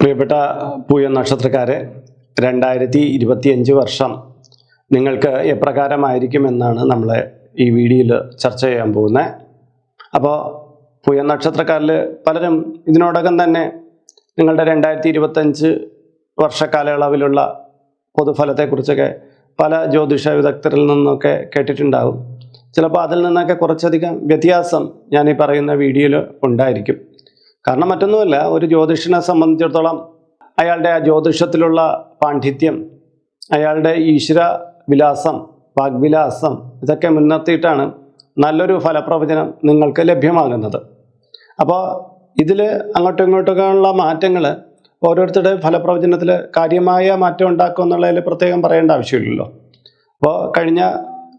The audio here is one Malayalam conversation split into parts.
പ്രിയപ്പെട്ട പൂയ നക്ഷത്രക്കാരെ രണ്ടായിരത്തി ഇരുപത്തിയഞ്ച് വർഷം നിങ്ങൾക്ക് എപ്രകാരമായിരിക്കുമെന്നാണ് നമ്മൾ ഈ വീഡിയോയിൽ ചർച്ച ചെയ്യാൻ പോകുന്നത്. അപ്പോൾ പൂയ നക്ഷത്രക്കാരിൽ പലരും ഇതിനോടകം തന്നെ നിങ്ങളുടെ രണ്ടായിരത്തി ഇരുപത്തഞ്ച് വർഷക്കാലയളവിലുള്ള പൊതുഫലത്തെക്കുറിച്ചൊക്കെ പല ജ്യോതിഷ വിദഗ്ധരിൽ നിന്നൊക്കെ കേട്ടിട്ടുണ്ടാകും ചിലപ്പോൾ അതിൽ നിന്നൊക്കെ കുറച്ചധികം വ്യത്യാസം ഞാൻ ഈ പറയുന്ന വീഡിയോയിൽ ഉണ്ടായിരിക്കും. കാരണം മറ്റൊന്നുമല്ല ഒരു ജ്യോതിഷനെ സംബന്ധിച്ചിടത്തോളം അയാളുടെ ആ ജ്യോതിഷത്തിലുള്ള പാണ്ഡിത്യം അയാളുടെ ഈശ്വര വിലാസം വാഗ്വിലാസം ഇതൊക്കെ മുൻനിർത്തിയിട്ടാണ് നല്ലൊരു ഫലപ്രവചനം നിങ്ങൾക്ക് ലഭ്യമാകുന്നത്. അപ്പോൾ ഇതിൽ അങ്ങോട്ടും ഇങ്ങോട്ടൊക്കെയുള്ള മാറ്റങ്ങൾ ഓരോരുത്തരുടെ ഫലപ്രവചനത്തിൽ കാര്യമായ മാറ്റം ഉണ്ടാക്കും എന്നുള്ളതിൽ പ്രത്യേകം പറയേണ്ട ആവശ്യമില്ലല്ലോ. അപ്പോൾ കഴിഞ്ഞ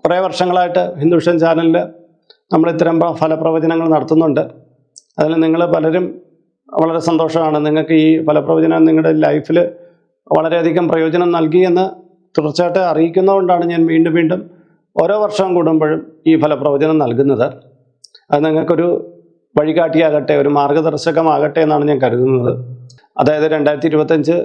കുറേ വർഷങ്ങളായിട്ട് ഹിന്ദുഷൻ ചാനലിൽ നമ്മൾ ഇത്തരം ഫലപ്രവചനങ്ങൾ നടത്തുന്നുണ്ട്. അതിൽ നിങ്ങൾ പലരും വളരെ സന്തോഷമാണ്. നിങ്ങൾക്ക് ഈ ഫലപ്രവചനം നിങ്ങളുടെ ലൈഫിൽ വളരെയധികം പ്രയോജനം നൽകി എന്ന് തീർച്ചയായിട്ടും അറിയിക്കുന്നതുകൊണ്ടാണ് ഞാൻ വീണ്ടും വീണ്ടും ഓരോ വർഷം കൂടുമ്പോഴും ഈ ഫലപ്രവചനം നൽകുന്നത്. അത് നിങ്ങൾക്കൊരു വഴികാട്ടിയാകട്ടെ ഒരു മാർഗദർശകമാകട്ടെ എന്നാണ് ഞാൻ കരുതുന്നത്. അതായത് രണ്ടായിരത്തി ഇരുപത്തഞ്ച്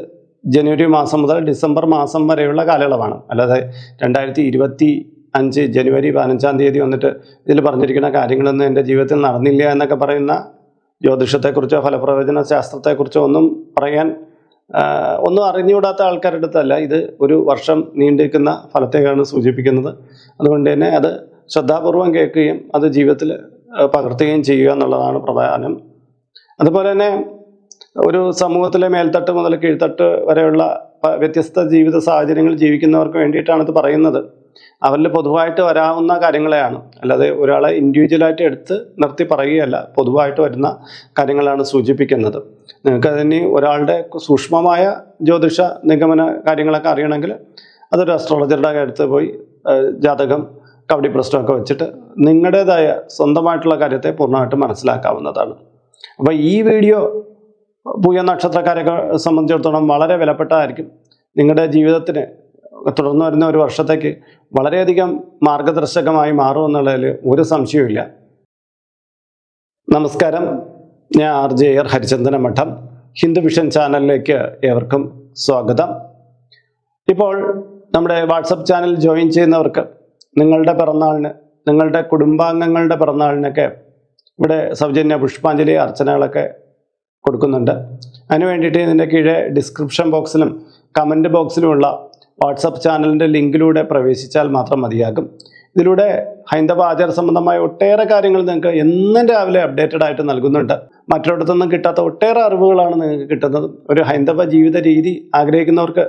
ജനുവരി മാസം മുതൽ ഡിസംബർ മാസം വരെയുള്ള കാലയളവാണ്. അല്ലാതെ രണ്ടായിരത്തി ഇരുപത്തി അഞ്ച് ജനുവരി പതിനഞ്ചാം തീയതി വന്നിട്ട് ഇതിൽ പറഞ്ഞിരിക്കുന്ന കാര്യങ്ങളൊന്നും എന്റെ ജീവിതത്തിൽ നടന്നില്ല എന്നൊക്കെ പറയുന്ന ജ്യോതിഷത്തെക്കുറിച്ചോ ഫലപ്രവചന ശാസ്ത്രത്തെക്കുറിച്ചോ ഒന്നും പറയാൻ ഒന്നും അറിഞ്ഞുകൂടാത്ത ആൾക്കാരുടെ അടുത്തല്ല. ഇത് ഒരു വർഷം നീണ്ടിരിക്കുന്ന ഫലത്തെയാണ് സൂചിപ്പിക്കുന്നത്. അതുകൊണ്ട് തന്നെ അത് ശ്രദ്ധാപൂർവം കേൾക്കുകയും അത് ജീവിതത്തിൽ പകർത്തുകയും ചെയ്യുക എന്നുള്ളതാണ് പ്രധാനം. അതുപോലെ തന്നെ ഒരു സമൂഹത്തിലെ മേൽത്തട്ട് മുതൽ കീഴ്ത്തട്ട് വരെയുള്ള വ്യത്യസ്ത ജീവിത സാഹചര്യങ്ങൾ ജീവിക്കുന്നവർക്ക് വേണ്ടിയിട്ടാണ് ഇത് പറയുന്നത്. അവരിൽ പൊതുവായിട്ട് വരാവുന്ന കാര്യങ്ങളെയാണ്. അല്ലാതെ ഒരാളെ ഇൻഡിവിജ്വലായിട്ട് എടുത്ത് നിർത്തി പറയുകയല്ല. പൊതുവായിട്ട് വരുന്ന കാര്യങ്ങളാണ് സൂചിപ്പിക്കുന്നത്. നിങ്ങൾക്ക് അതിന് ഒരാളുടെ സൂക്ഷ്മമായ ജ്യോതിഷ നിഗമന കാര്യങ്ങളൊക്കെ അറിയണമെങ്കിൽ അതൊരു അസ്ട്രോളജറുടെ അടുത്ത് പോയി ജാതകം കബഡി പ്രശ്നമൊക്കെ വെച്ചിട്ട് നിങ്ങളുടേതായ സ്വന്തമായിട്ടുള്ള കാര്യത്തെ പൂർണമായിട്ട് മനസ്സിലാക്കാവുന്നതാണ്. അപ്പോൾ ഈ വീഡിയോ പൂയ നക്ഷത്രക്കാരെയൊക്കെ സംബന്ധിച്ചിടത്തോളം വളരെ വിലപ്പെട്ടതായിരിക്കും. നിങ്ങളുടെ ജീവിതത്തിന് തുടർന്ന് വരുന്ന ഒരു വർഷത്തേക്ക് വളരെയധികം മാർഗദർശകമായി മാറുമെന്നുള്ളതിൽ ഒരു സംശയവുമില്ല. നമസ്കാരം. ഞാൻ ആർ ജെ ആർ ഹരിചന്ദന മഠം ഹിന്ദു വിഷൻ ചാനലിലേക്ക് ഏവർക്കും സ്വാഗതം. ഇപ്പോൾ നമ്മുടെ വാട്സപ്പ് ചാനൽ ജോയിൻ ചെയ്യുന്നവർക്ക് നിങ്ങളുടെ പിറന്നാളിന് നിങ്ങളുടെ കുടുംബാംഗങ്ങളുടെ പിറന്നാളിനൊക്കെ ഇവിടെ സൗജന്യ പുഷ്പാഞ്ജലി അർച്ചനകളൊക്കെ കൊടുക്കുന്നുണ്ട്. അതിന് വേണ്ടിയിട്ട് ഇതിന്റെ കീഴെ ഡിസ്ക്രിപ്ഷൻ ബോക്സിലും കമന്റ് ബോക്സിലുമുള്ള വാട്സപ്പ് ചാനലിന്റെ ലിങ്കിലൂടെ പ്രവേശിച്ചാൽ മാത്രം മതിയാകും. ഇതിലൂടെ ഹൈന്ദവ ആചാര സംബന്ധമായ ഒട്ടേറെ കാര്യങ്ങൾ നിങ്ങൾക്ക് എന്നും രാവിലെ അപ്ഡേറ്റഡ് ആയിട്ട് നൽകുന്നുണ്ട്. മറ്റൊരിടത്തൊന്നും കിട്ടാത്ത ഒട്ടേറെ അറിവുകളാണ് നിങ്ങൾക്ക് കിട്ടുന്നത്. ഒരു ഹൈന്ദവ ജീവിത രീതി ആഗ്രഹിക്കുന്നവർക്ക്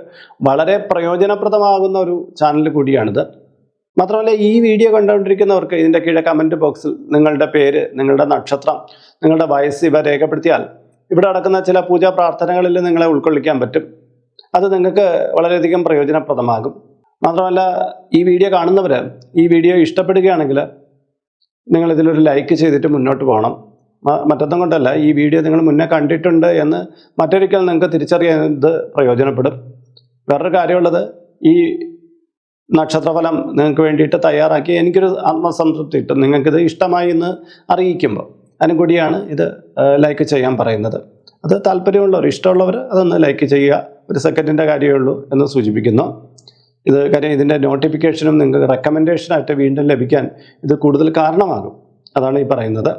വളരെ പ്രയോജനപ്രദമാകുന്ന ഒരു ചാനൽ കൂടിയാണിത്. മാത്രമല്ല ഈ വീഡിയോ കണ്ടുകൊണ്ടിരിക്കുന്നവർക്ക് ഇതിന്റെ കീഴെ കമന്റ് ബോക്സിൽ നിങ്ങളുടെ പേര് നിങ്ങളുടെ നക്ഷത്രം നിങ്ങളുടെ വയസ്സ് ഇവ രേഖപ്പെടുത്തിയാൽ ഇവിടെ നടക്കുന്ന ചില പൂജാ പ്രാർത്ഥനകളിൽ നിങ്ങളെ ഉൾക്കൊള്ളിക്കാൻ പറ്റും. അത് നിങ്ങൾക്ക് വളരെയധികം പ്രയോജനപ്രദമാകും. മാത്രമല്ല ഈ വീഡിയോ കാണുന്നവർ ഈ വീഡിയോ ഇഷ്ടപ്പെടുകയാണെങ്കിൽ നിങ്ങൾ ഇതിലൊരു ലൈക്ക് ചെയ്തിട്ട് മുന്നോട്ട് പോകണം. മറ്റൊന്നും കൊണ്ടല്ല ഈ വീഡിയോ നിങ്ങൾ മുന്നേ കണ്ടിട്ടുണ്ട് എന്ന് മറ്റൊരിക്കൽ നിങ്ങൾക്ക് തിരിച്ചറിയാൻ പ്രയോജനപ്പെടും. വേറൊരു കാര്യമുള്ളത് ഈ നക്ഷത്രഫലം നിങ്ങൾക്ക് വേണ്ടിയിട്ട് തയ്യാറാക്കി എനിക്കൊരു ആത്മസംതൃപ്തി കിട്ടും. നിങ്ങൾക്കിത് ഇഷ്ടമായി എന്ന് അറിയിക്കുമ്പോൾ. അതിനും കൂടിയാണ് ഇത് ലൈക്ക് ചെയ്യാൻ പറയുന്നത്. അത് താല്പര്യമുള്ളവർ ഇഷ്ടമുള്ളവർ അതൊന്ന് ലൈക്ക് ചെയ്യുക. ഒരു സെക്കൻഡിന്റെ കാര്യമേ ഉള്ളൂ എന്ന് സൂചിപ്പിക്കുന്നു. ഇത് കാര്യം ഇതിന്റെ നോട്ടിഫിക്കേഷനും നിങ്ങൾക്ക് റെക്കമെൻഡേഷനായിട്ട് വീണ്ടും ലഭിക്കാൻ ഇത് കൂടുതൽ കാരണമാകും. അതാണ് ഈ പറയുന്നത്.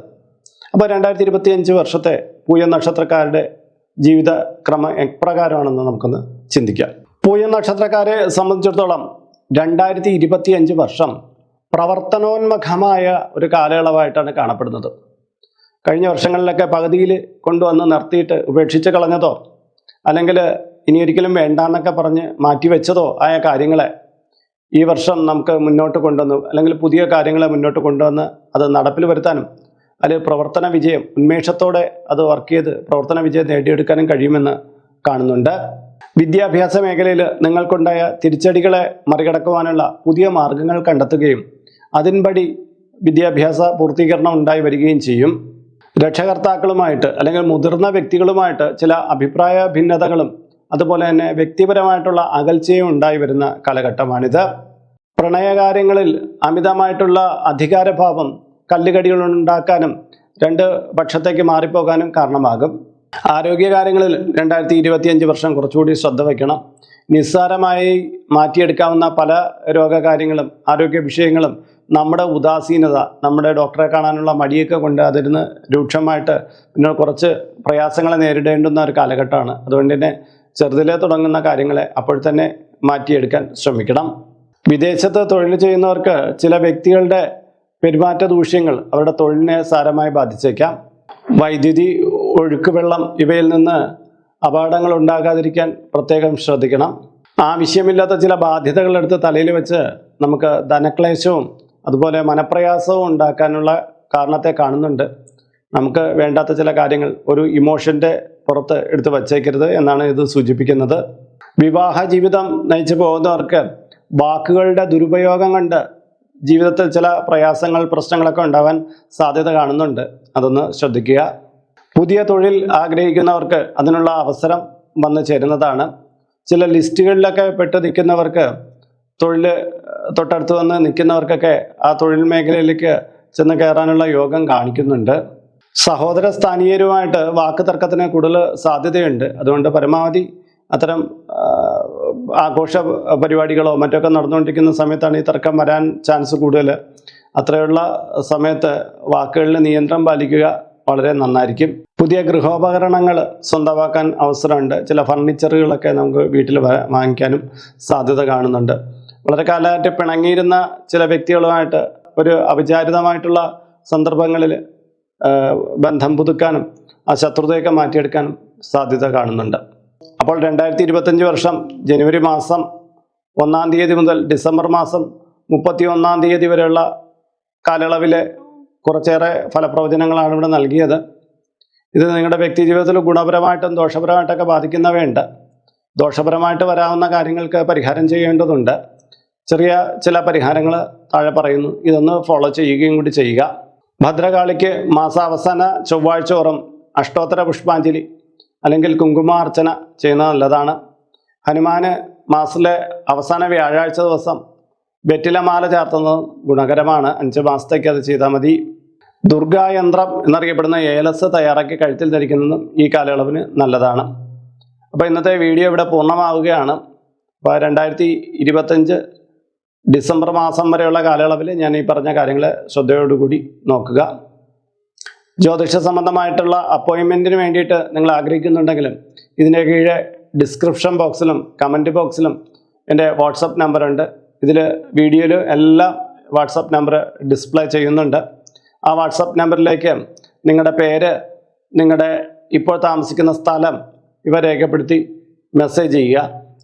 അപ്പോൾ രണ്ടായിരത്തി ഇരുപത്തി അഞ്ച് വർഷത്തെ പൂയ നക്ഷത്രക്കാരുടെ ജീവിത ക്രമം എപ്രകാരമാണെന്ന് നമുക്കൊന്ന് ചിന്തിക്കാം. പൂയ നക്ഷത്രക്കാരെ സംബന്ധിച്ചിടത്തോളം രണ്ടായിരത്തി വർഷം പ്രവർത്തനോന്മുഖമായ ഒരു കാലയളവായിട്ടാണ് കാണപ്പെടുന്നത്. കഴിഞ്ഞ വർഷങ്ങളിലൊക്കെ പകുതിയിൽ കൊണ്ടുവന്ന് നിർത്തിയിട്ട് ഉപേക്ഷിച്ച് കളഞ്ഞതോ അല്ലെങ്കിൽ ഇനി ഒരിക്കലും വേണ്ടാന്നൊക്കെ പറഞ്ഞ് മാറ്റിവെച്ചതോ ആയ കാര്യങ്ങളെ ഈ വർഷം നമുക്ക് മുന്നോട്ട് കൊണ്ടുവന്ന് അല്ലെങ്കിൽ പുതിയ കാര്യങ്ങളെ മുന്നോട്ട് കൊണ്ടുവന്ന് അത് നടപ്പിൽ വരുത്താനും അതിൽ പ്രവർത്തന വിജയം ഉന്മേഷത്തോടെ അത് വർക്ക് ചെയ്ത് പ്രവർത്തന വിജയം നേടിയെടുക്കാനും കഴിയുമെന്ന് കാണുന്നുണ്ട്. വിദ്യാഭ്യാസ മേഖലയിൽ നിങ്ങൾക്കുണ്ടായ തിരിച്ചടികളെ മറികടക്കുവാനുള്ള പുതിയ മാർഗങ്ങൾ കണ്ടെത്തുകയും അതിൻപടി വിദ്യാഭ്യാസ പൂർത്തീകരണം ഉണ്ടായി വരികയും ചെയ്യും. രക്ഷകർത്താക്കളുമായിട്ട് അല്ലെങ്കിൽ മുതിർന്ന വ്യക്തികളുമായിട്ട് ചില അഭിപ്രായ ഭിന്നതകളും അതുപോലെ തന്നെ വ്യക്തിപരമായിട്ടുള്ള അകൽച്ചയും ഉണ്ടായി വരുന്ന കാലഘട്ടമാണിത്. പ്രണയകാര്യങ്ങളിൽ അമിതമായിട്ടുള്ള അധികാരഭാവം കല്ലുകടികൾ ഉണ്ടാക്കാനും രണ്ട് പക്ഷത്തേക്ക് മാറിപ്പോകാനും കാരണമാകും. ആരോഗ്യകാര്യങ്ങളിൽ രണ്ടായിരത്തി ഇരുപത്തിയഞ്ച് വർഷം കുറച്ചുകൂടി ശ്രദ്ധ വയ്ക്കണം. നിസ്സാരമായി മാറ്റിയെടുക്കാവുന്ന പല രോഗകാര്യങ്ങളും ആരോഗ്യ വിഷയങ്ങളും നമ്മുടെ ഉദാസീനത നമ്മുടെ ഡോക്ടറെ കാണാനുള്ള മടിയൊക്കെ കൊണ്ട് അതിരുന്ന് രൂക്ഷമായിട്ട് പിന്നെ കുറച്ച് പ്രയാസങ്ങളെ നേരിടേണ്ടുന്ന ഒരു കാലഘട്ടമാണ്. അതുകൊണ്ട് തന്നെ ചെറുതിലെ തുടങ്ങുന്ന കാര്യങ്ങളെ അപ്പോൾ തന്നെ മാറ്റിയെടുക്കാൻ ശ്രമിക്കണം. വിദേശത്ത് തൊഴിൽ ചെയ്യുന്നവർക്ക് ചില വ്യക്തികളുടെ പെരുമാറ്റ ദൂഷ്യങ്ങൾ അവരുടെ തൊഴിലിനെ സാരമായി ബാധിച്ചേക്കാം. വൈദ്യുതി ഒഴുക്ക് വെള്ളം ഇവയിൽ നിന്ന് അപകടങ്ങൾ ഉണ്ടാകാതിരിക്കാൻ പ്രത്യേകം ശ്രദ്ധിക്കണം. ആവശ്യമില്ലാത്ത ചില ബാധ്യതകളെടുത്ത് തലയിൽ വെച്ച് നമുക്ക് ധനക്ലേശവും അതുപോലെ മനപ്രയാസവും ഉണ്ടാക്കാനുള്ള കാരണത്തെ കാണുന്നുണ്ട്. നമുക്ക് വേണ്ടാത്ത ചില കാര്യങ്ങൾ ഒരു ഇമോഷന്റെ പുറത്ത് എടുത്ത് വച്ചേക്കരുത് എന്നാണ് ഇത് സൂചിപ്പിക്കുന്നത്. വിവാഹ ജീവിതം നയിച്ചു പോകുന്നവർക്ക് വാക്കുകളുടെ ദുരുപയോഗം കണ്ട് ജീവിതത്തിൽ ചില പ്രയാസങ്ങൾ പ്രശ്നങ്ങളൊക്കെ ഉണ്ടാവാൻ സാധ്യത കാണുന്നുണ്ട്. അതൊന്ന് ശ്രദ്ധിക്കുക. പുതിയ തൊഴിൽ ആഗ്രഹിക്കുന്നവർക്ക് അതിനുള്ള അവസരം വന്നു ചേരുന്നതാണ്. ചില ലിസ്റ്റുകളിലൊക്കെ പെട്ട് നിൽക്കുന്നവർക്ക് തൊഴിൽ തൊട്ടടുത്ത് വന്ന് നിൽക്കുന്നവർക്കൊക്കെ ആ തൊഴിൽ മേഖലയിലേക്ക് ചെന്ന് കയറാനുള്ള യോഗം കാണിക്കുന്നുണ്ട്. സഹോദര സ്ഥാനീയരുമായിട്ട് വാക്ക് തർക്കത്തിന് കൂടുതൽ സാധ്യതയുണ്ട്. അതുകൊണ്ട് പരമാവധി അത്തരം ആഘോഷ പരിപാടികളോ മറ്റൊക്കെ നടന്നുകൊണ്ടിരിക്കുന്ന സമയത്താണ് ഈ തർക്കം വരാൻ ചാൻസ് കൂടുതൽ. അത്രയുള്ള സമയത്ത് വാക്കുകളിൽ നിയന്ത്രണം പാലിക്കുക വളരെ നന്നായിരിക്കും. പുതിയ ഗൃഹോപകരണങ്ങൾ സ്വന്തമാക്കാൻ അവസരമുണ്ട്. ചില ഫർണിച്ചറുകളൊക്കെ നമുക്ക് വീട്ടിൽ വാങ്ങിക്കാനും സാധ്യത കാണുന്നുണ്ട്. വളരെ കാലമായിട്ട് പിണങ്ങിയിരുന്ന ചില വ്യക്തികളുമായിട്ട് ഒരു അവിചാരിതമായിട്ടുള്ള സന്ദർഭങ്ങളിൽ ബന്ധം പുതുക്കാനും ആ ശത്രുതയൊക്കെ മാറ്റിയെടുക്കാനും സാധ്യത കാണുന്നുണ്ട്. അപ്പോൾ രണ്ടായിരത്തി ഇരുപത്തഞ്ച് വർഷം ജനുവരി മാസം ഒന്നാം തീയതി മുതൽ ഡിസംബർ മാസം മുപ്പത്തി ഒന്നാം തീയതി വരെയുള്ള കാലയളവിലെ കുറച്ചേറെ ഫലപ്രവചനങ്ങളാണ് ഇവിടെ നൽകിയത്. ഇത് നിങ്ങളുടെ വ്യക്തി ജീവിതത്തിൽ ഗുണപരമായിട്ടും ദോഷപരമായിട്ടൊക്കെ ബാധിക്കുന്നവയുണ്ട്. ദോഷപരമായിട്ട് വരാവുന്ന കാര്യങ്ങൾക്ക് പരിഹാരം ചെയ്യേണ്ടതുണ്ട്. ചെറിയ ചില പരിഹാരങ്ങൾ താഴെ പറയുന്നു. ഇതൊന്ന് ഫോളോ ചെയ്യുകയും കൂടി ചെയ്യുക. ഭദ്രകാളിക്ക് മാസാവസാന ചൊവ്വാഴ്ച ഓറും അഷ്ടോത്തര പുഷ്പാഞ്ജലി അല്ലെങ്കിൽ കുങ്കുമാർച്ചന ചെയ്യുന്നത് നല്ലതാണ്. ഹനുമാന് മാസത്തിലെ അവസാന വ്യാഴാഴ്ച ദിവസം വെറ്റിലമാല ചേർത്തുന്നത് ഗുണകരമാണ്. അഞ്ച് മാസത്തേക്ക് അത് ചെയ്താൽ മതി. ദുർഗായന്ത്രം എന്നറിയപ്പെടുന്ന ഏലസ് തയ്യാറാക്കി കഴുത്തിൽ ധരിക്കുന്നതും ഈ കാലയളവിന് നല്ലതാണ്. അപ്പോൾ ഇന്നത്തെ വീഡിയോ ഇവിടെ പൂർണമാവുകയാണ്. അപ്പോൾ രണ്ടായിരത്തി ഇരുപത്തഞ്ച് ഡിസംബർ മാസം വരെയുള്ള കാലയളവിൽ ഞാൻ ഈ പറഞ്ഞ കാര്യങ്ങൾ ശ്രദ്ധയോടുകൂടി നോക്കുക. ജ്യോതിഷ സംബന്ധമായിട്ടുള്ള അപ്പോയിൻമെന്റിന് വേണ്ടിയിട്ട് നിങ്ങൾ ആഗ്രഹിക്കുന്നുണ്ടെങ്കിലും ഇതിന്റെ കീഴെ ഡിസ്ക്രിപ്ഷൻ ബോക്സിലും കമന്റ് ബോക്സിലും എന്റെ വാട്സപ്പ് നമ്പറുണ്ട് ഇതിൽ വീഡിയോയിൽ എല്ലാം വാട്സപ്പ് നമ്പർ ഡിസ്പ്ലേ ചെയ്യുന്നുണ്ട്. ആ വാട്സപ്പ് നമ്പറിലേക്ക് നിങ്ങളുടെ പേര് നിങ്ങളുടെ ഇപ്പോൾ താമസിക്കുന്ന സ്ഥലം ഇവ രേഖപ്പെടുത്തി മെസ്സേജ് ചെയ്യുക.